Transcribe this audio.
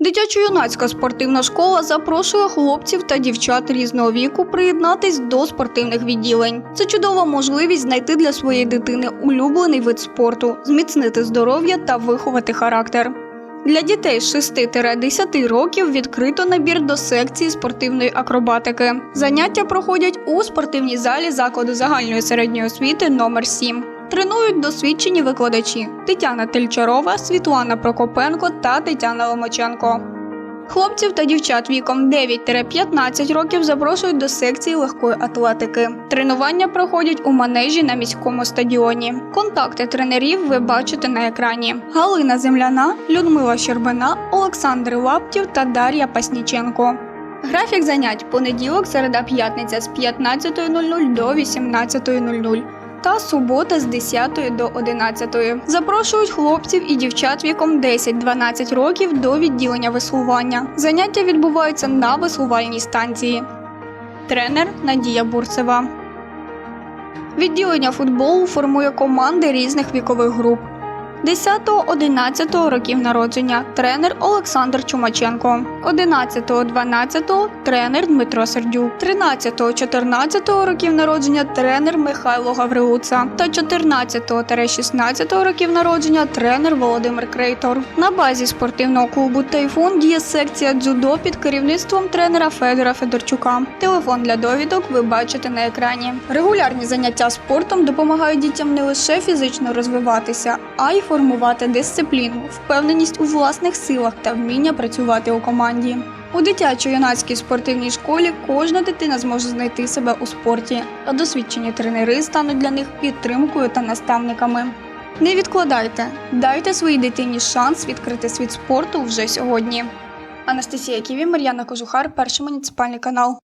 Дитячо-юнацька спортивна школа запрошує хлопців та дівчат різного віку приєднатись до спортивних відділень. Це чудова можливість знайти для своєї дитини улюблений вид спорту, зміцнити здоров'я та виховати характер. Для дітей з 6-10 років відкрито набір до секції спортивної акробатики. Заняття проходять у спортивній залі закладу загальної середньої освіти номер 7 Тренують досвідчені викладачі Тетяна Тельчарова, Світлана Прокопенко та Тетяна Ломаченко. Хлопців та дівчат віком 9-15 років запрошують до секції легкої атлетики. Тренування проходять у манежі на міському стадіоні. Контакти тренерів ви бачите на екрані: Галина Земляна, Людмила Щербина, Олександр Лаптів та Дар'я Пасніченко. Графік занять понеділок, середа, п'ятниця з 15.00 до 18.00 та субота з 10 до 11. Запрошують хлопців і дівчат віком 10-12 років до відділення веслування. Заняття відбуваються на веслувальній станції. Тренер Надія Бурцева. Відділення футболу формує команди різних вікових груп. 10-11 років народження тренер Олександр Чумаченко, 11-12 тренер Дмитро Сердюк, 13-14 років народження тренер Михайло Гаврилуца та 14-16 років народження тренер Володимир Крейтор. На базі спортивного клубу Тайфун діє секція дзюдо під керівництвом тренера Федора Федорчука. Телефон для довідок ви бачите на екрані. Регулярні заняття спортом допомагають дітям не лише фізично розвиватися, а й формувати дисципліну, впевненість у власних силах та вміння працювати у команді. У дитячо-юнацькій спортивній школі кожна дитина зможе знайти себе у спорті, а досвідчені тренери стануть для них підтримкою та наставниками. Не відкладайте, дайте своїй дитині шанс відкрити світ спорту вже сьогодні. Анастасія Ківі, Мар'яна Кожухар, перший муніципальний канал.